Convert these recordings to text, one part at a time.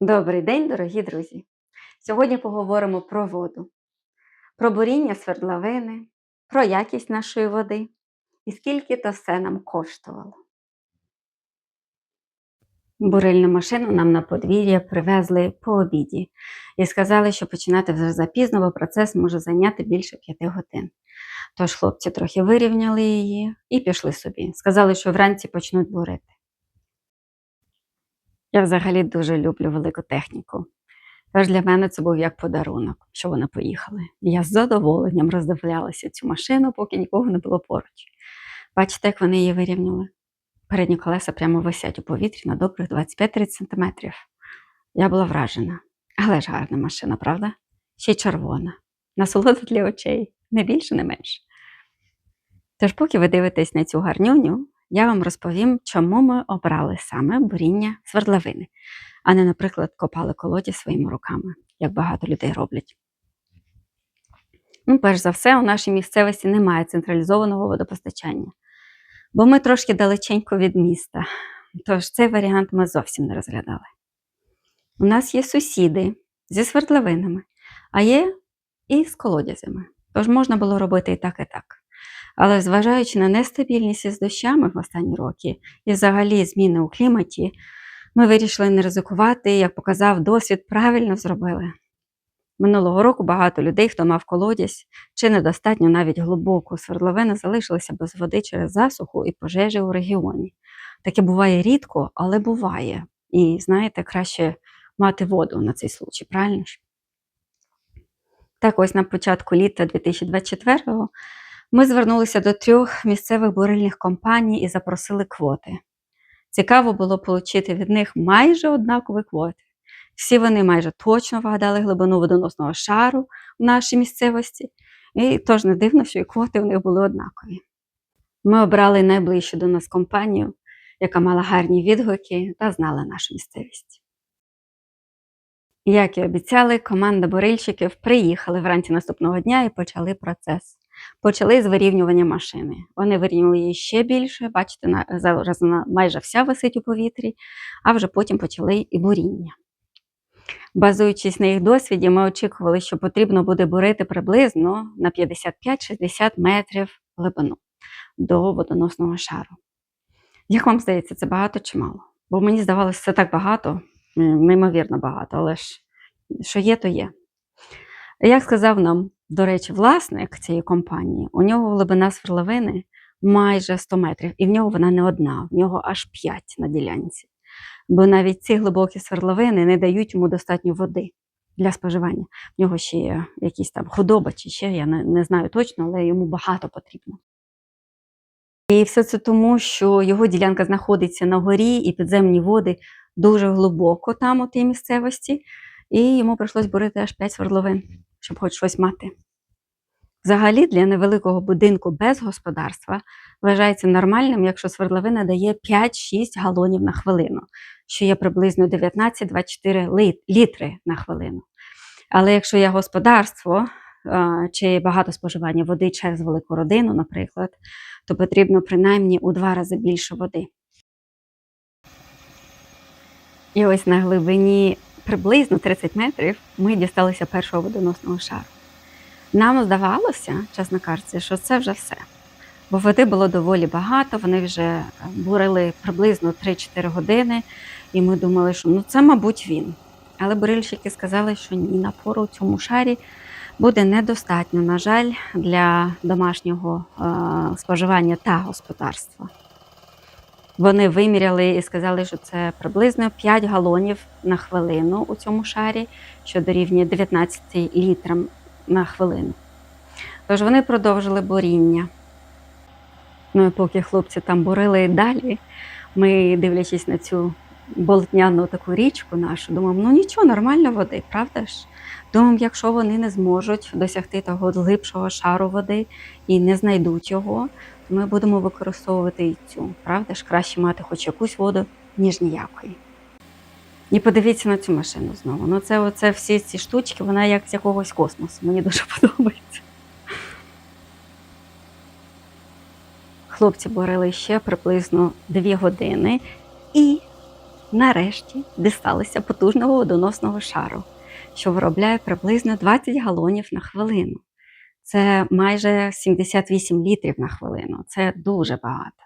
Добрий день, дорогі друзі! Сьогодні поговоримо про воду, про буріння свердловини, про якість нашої води і скільки то все нам коштувало. Бурильну машину нам на подвір'я привезли по обіді і сказали, що починати вже запізно, бо процес може зайняти більше п'яти годин. Тож хлопці трохи вирівняли її і пішли собі. Сказали, що вранці почнуть бурити. Я взагалі дуже люблю велику техніку. Тож для мене це був як подарунок, що вони поїхали. Я з задоволенням роздивлялася цю машину, поки нікого не було поруч. Бачите, як вони її вирівняли? Передні колеса прямо висять у повітрі на добрих 25-30 см. Я була вражена. Але ж гарна машина, правда? Ще й червона. Насолода для очей, не більше, не менше. Тож, поки ви дивитесь на цю гарнюню, я вам розповім, чому ми обрали саме буріння свердловини, а не, наприклад, копали колоді своїми руками, як багато людей роблять. Ну, перш за все, у нашій місцевості немає централізованого водопостачання, бо ми трошки далеченько від міста, тож цей варіант ми зовсім не розглядали. У нас є сусіди зі свердловинами, а є і з колодязями, тож можна було робити і так, і так. Але зважаючи на нестабільність із дощами в останні роки і взагалі зміни у кліматі, ми вирішили не ризикувати, як показав досвід, правильно зробили. Минулого року багато людей, хто мав колодязь, чи недостатньо навіть глибоку свердловини, залишилися без води через засуху і пожежі у регіоні. Таке буває рідко, але буває. І знаєте, краще мати воду на цей случай, правильно ж? Так ось на початку літа 2024-го ми звернулися до трьох місцевих бурильних компаній і запросили квоти. Цікаво було отримати від них майже однакові квоти. Всі вони майже точно вгадали глибину водоносного шару в нашій місцевості, і тож не дивно, що і квоти в них були однакові. Ми обрали найближчу до нас компанію, яка мала гарні відгуки та знала нашу місцевість. Як і обіцяли, команда бурильщиків приїхали вранці наступного дня і почали процес. Почали з вирівнювання машини. Вони вирівнювали її ще більше, бачите, зараз вона майже вся висить у повітрі, а вже потім почали і буріння. Базуючись на їх досвіді, ми очікували, що потрібно буде бурити приблизно на 55-60 метрів глибину до водоносного шару. Як вам здається, це багато чи мало? Бо мені здавалося, це так багато, неймовірно багато, але ж що є, то є. Як сказав нам до речі, власник цієї компанії, у нього глибина свердловини майже 100 метрів, і в нього вона не одна, в нього аж 5 на ділянці. Бо навіть ці глибокі свердловини не дають йому достатньо води для споживання. В нього ще є якісь там худоба чи ще, я не, не знаю точно, але йому багато потрібно. І все це тому, що його ділянка знаходиться на горі, і підземні води дуже глибоко там у тій місцевості, і йому прийшлось бурити аж 5 свердловин щоб хоч щось мати. Взагалі, для невеликого будинку без господарства вважається нормальним, якщо свердловина дає 5-6 галонів на хвилину, що є приблизно 19-24 літри на хвилину. Але якщо є господарство чи багато споживання води через велику родину, наприклад, то потрібно принаймні у два рази більше води. І ось на глибині приблизно 30 метрів ми дісталися першого водоносного шару. Нам здавалося, чесно кажучи, що це вже все. Бо води було доволі багато, вони вже е, бурили приблизно 3-4 години, і ми думали, що ну це, мабуть, він. Але бурильщики сказали, що ні, напору у цьому шарі буде недостатньо, на жаль, для домашнього е споживання та господарства. Вони виміряли і сказали, що це приблизно 5 галонів на хвилину у цьому шарі, що дорівнює 19 літрам на хвилину. Тож вони продовжили буріння. Ну і поки хлопці там бурили далі, ми, дивлячись на цю болотняну таку річку нашу, думаємо, ну нічого, нормально води, правда ж? Думаємо, якщо вони не зможуть досягти того глибшого шару води і не знайдуть його, ми будемо використовувати і цю. Правда ж, краще мати хоч якусь воду, ніж ніякої. І подивіться на цю машину знову. Ну, це оце всі ці штучки, вона як з якогось космосу. Мені дуже подобається. Хлопці борили ще приблизно 2 години. І нарешті дісталися потужного водоносного шару, що виробляє приблизно 20 галонів на хвилину. Це майже 78 літрів на хвилину. Це дуже багато.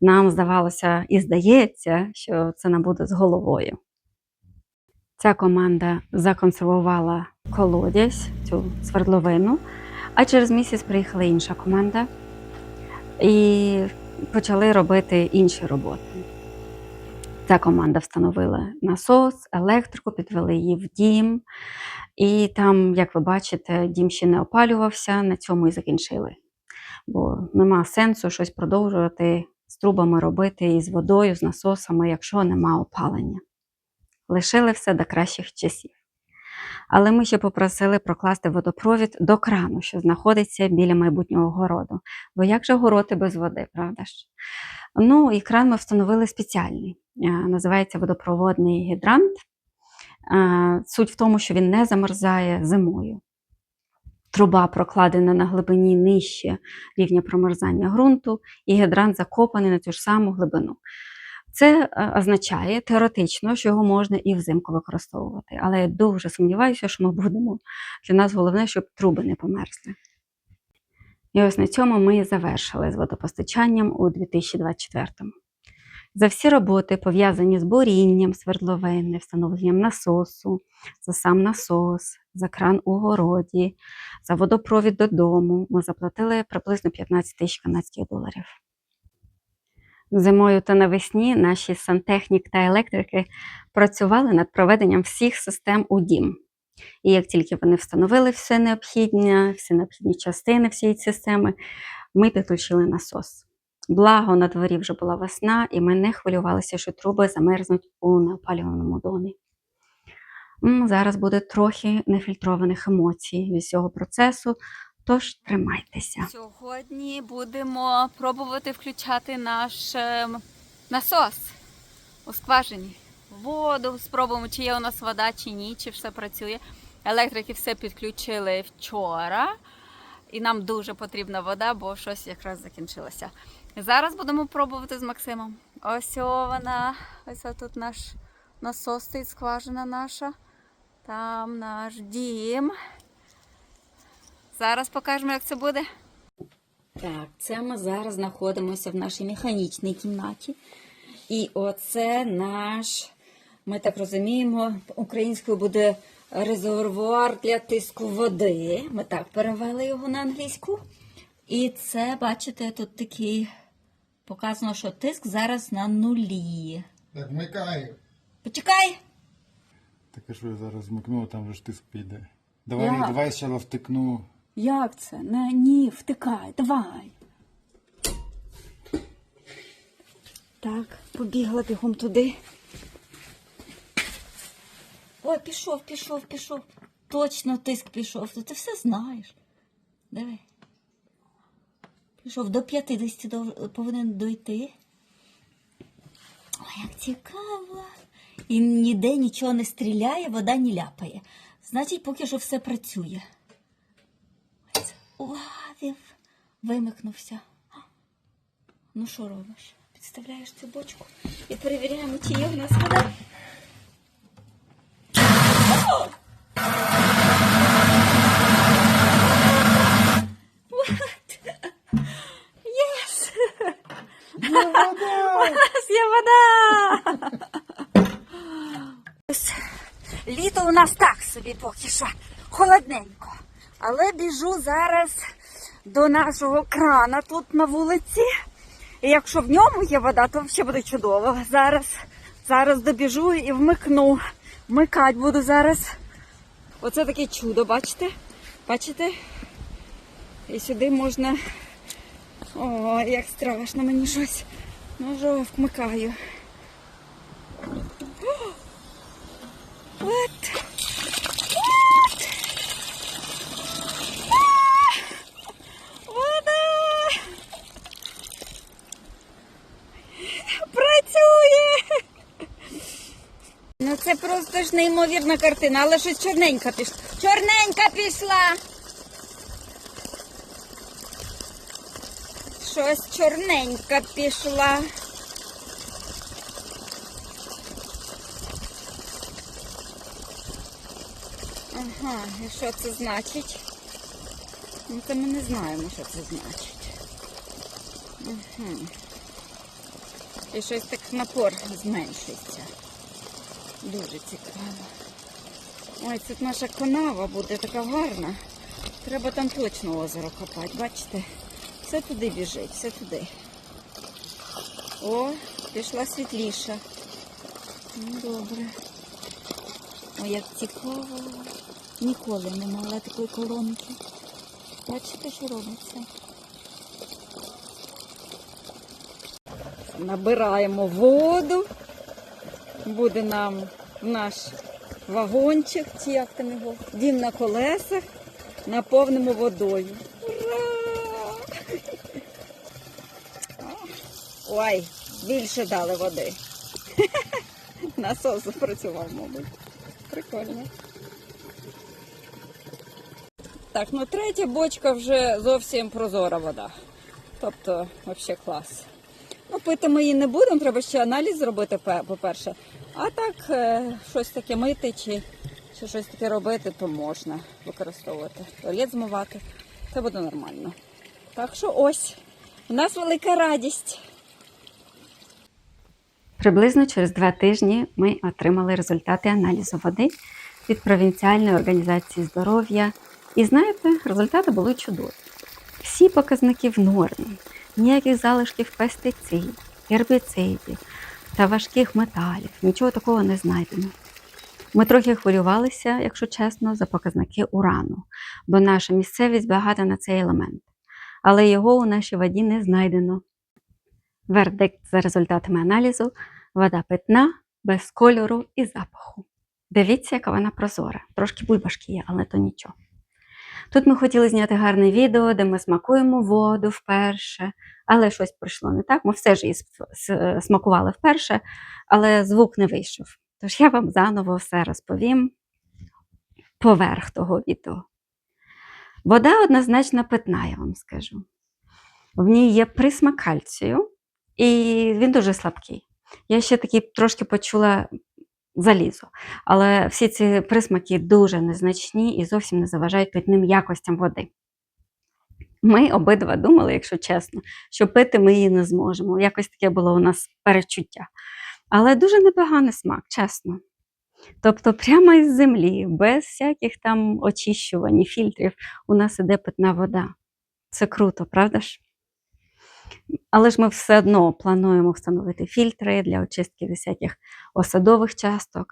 Нам здавалося і здається, що це нам буде з головою. Ця команда законсервувала колодязь, цю свердловину, а через місяць приїхала інша команда і почали робити інші роботи. Ця команда встановила насос, електрику, підвели її в дім. І там, як ви бачите, дім ще не опалювався, на цьому і закінчили. Бо нема сенсу щось продовжувати з трубами робити і з водою, з насосами, якщо нема опалення. Лишили все до кращих часів. Але ми ще попросили прокласти водопровід до крану, що знаходиться біля майбутнього городу. Бо як же городи без води, правда ж? Ну і кран ми встановили спеціальний. Е, Називається водопроводний гідрант. Е, Суть в тому, що він не замерзає зимою. Труба прокладена на глибині нижче рівня промерзання ґрунту, і гідрант закопаний на цю ж саму глибину. Це е, означає теоретично, що його можна і взимку використовувати. Але я дуже сумніваюся, що ми будемо. Для нас головне, щоб труби не померзли. І ось на цьому ми і завершили з водопостачанням у 2024-му. За всі роботи, пов'язані з бурінням свердловини, встановленням насосу, за сам насос, за кран у городі, за водопровід додому, ми заплатили приблизно 15 тисяч канадських доларів. Зимою та навесні наші сантехнік та електрики працювали над проведенням всіх систем у дім. І як тільки вони встановили все необхідне, всі необхідні частини всієї системи, ми підключили насос. Благо на дворі вже була весна, і ми не хвилювалися, що труби замерзнуть у неопалюваному домі. Зараз буде трохи нефільтрованих емоцій від цього процесу, тож тримайтеся. Сьогодні будемо пробувати включати наш ем, насос у скважині. Воду спробуємо, чи є у нас вода, чи ні, чи все працює. Електрики все підключили вчора, і нам дуже потрібна вода, бо щось якраз закінчилося. Зараз будемо пробувати з Максимом. Ось вона, ось тут наш насос стоїть, скважина наша. Там наш дім. Зараз покажемо, як це буде. Так, це ми зараз знаходимося в нашій механічній кімнаті. І оце наш, ми так розуміємо, українською буде резервуар для тиску води. Ми так перевели його на англійську. І це, бачите, тут такий показано, що тиск зараз на нулі. Так, вмикаю. Почекай! Так що я зараз вмикну, там же ж тиск піде. Давай, Як? давай ще втикну. Як це? Не, ні, втикай, давай. Так, побігла бігом туди. Ой, пішов, пішов, пішов. Точно тиск пішов. Ти все знаєш. Давай. Пішов до 50 дов- повинен дойти. Ой, як цікаво. І ніде нічого не стріляє, вода не ляпає. Значить, поки що все працює. Улавив, вимикнувся. Ну що робиш? Підставляєш цю бочку і перевіряємо, чи є в нас вода. What? Yes! У нас є вода! Ось Літо у нас так собі поки що холодненько. Але біжу зараз до нашого крана тут на вулиці. І якщо в ньому є вода, то ще буде чудово. Зараз, зараз добіжу і вмикну. Вмикати буду зараз. Оце таке чудо, бачите? Бачите? І сюди можна. О, як страшно мені щось. Ну, вже вмикаю. От. От. Вода. Працює. Ну це просто ж неймовірна картина, але щось чорненька пішла. Чорненька пішла. Щось чорненька пішла. Ага, і що це значить? Ну, це ми не знаємо, що це значить. Угу. І щось так напор зменшується. Дуже цікаво. Ой, тут наша канава буде така гарна. Треба там точно озеро копати, бачите? Все туди біжить, все туди. О, пішла світліша. Ну, добре. Ой, як цікаво. Ніколи не мала такої колонки. Бачите, що робиться? Набираємо воду. Буде нам наш вагончик, чи як там його, дім на колесах, наповнимо водою. Ура! Ой, більше дали води. Насос запрацював, мабуть. Прикольно. Так, ну третя бочка вже зовсім прозора вода. Тобто, взагалі клас. Ну, пити ми її не будемо, треба ще аналіз зробити, по-перше. А так, е, щось таке мити чи, чи щось таке робити, то можна використовувати. Туалет змивати, це буде нормально. Так що ось, у нас велика радість. Приблизно через два тижні ми отримали результати аналізу води від провінціальної організації здоров'я. І знаєте, результати були чудові. Всі показники в нормі, ніяких залишків пестицидів, гербіцидів та важких металів, нічого такого не знайдено. Ми трохи хвилювалися, якщо чесно, за показники урану, бо наша місцевість багата на цей елемент, але його у нашій воді не знайдено. Вердикт за результатами аналізу вода питна, без кольору і запаху. Дивіться, яка вона прозора. Трошки бульбашки є, але то нічого. Тут ми хотіли зняти гарне відео, де ми смакуємо воду вперше, але щось пройшло не так. Ми все ж її смакували вперше, але звук не вийшов. Тож я вам заново все розповім поверх того відео. Вода однозначно питна, я вам скажу. В ній є присмак кальцію, і він дуже слабкий. Я ще таки трошки почула залізо, але всі ці присмаки дуже незначні і зовсім не заважають питним якостям води. Ми обидва думали, якщо чесно, що пити ми її не зможемо. Якось таке було у нас перечуття. Але дуже непоганий смак, чесно. Тобто, прямо із землі, без всяких там очищувань, фільтрів, у нас іде питна вода. Це круто, правда ж? Але ж ми все одно плануємо встановити фільтри для очистки від осадових часток,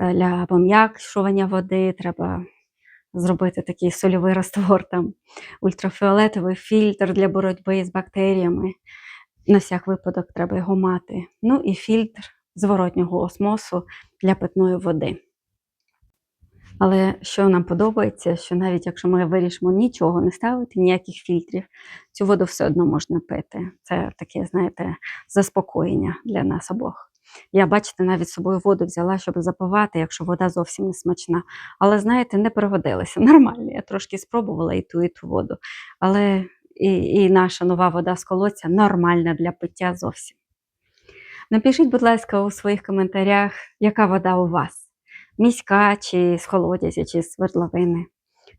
для пом'якшування води. Треба зробити такий сольовий раствор, там, ультрафіолетовий фільтр для боротьби з бактеріями. На всяк випадок треба його мати. Ну і фільтр зворотнього осмосу для питної води. Але що нам подобається, що навіть якщо ми вирішимо нічого не ставити, ніяких фільтрів, цю воду все одно можна пити. Це таке, знаєте, заспокоєння для нас обох. Я, бачите, навіть собою воду взяла, щоб запивати, якщо вода зовсім не смачна. Але, знаєте, не пригодилася. Нормально. Я трошки спробувала і ту, і ту воду. Але і, і наша нова вода з колодця нормальна для пиття зовсім. Напишіть, будь ласка, у своїх коментарях, яка вода у вас міська, чи з колодязя, чи з свердловини.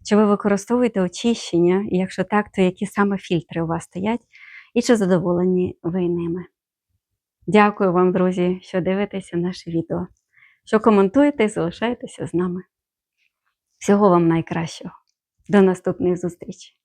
Чи ви використовуєте очищення, і якщо так, то які саме фільтри у вас стоять, і чи задоволені ви ними? Дякую вам, друзі, що дивитеся наше відео, що коментуєте і залишаєтеся з нами. Всього вам найкращого. До наступних зустрічей!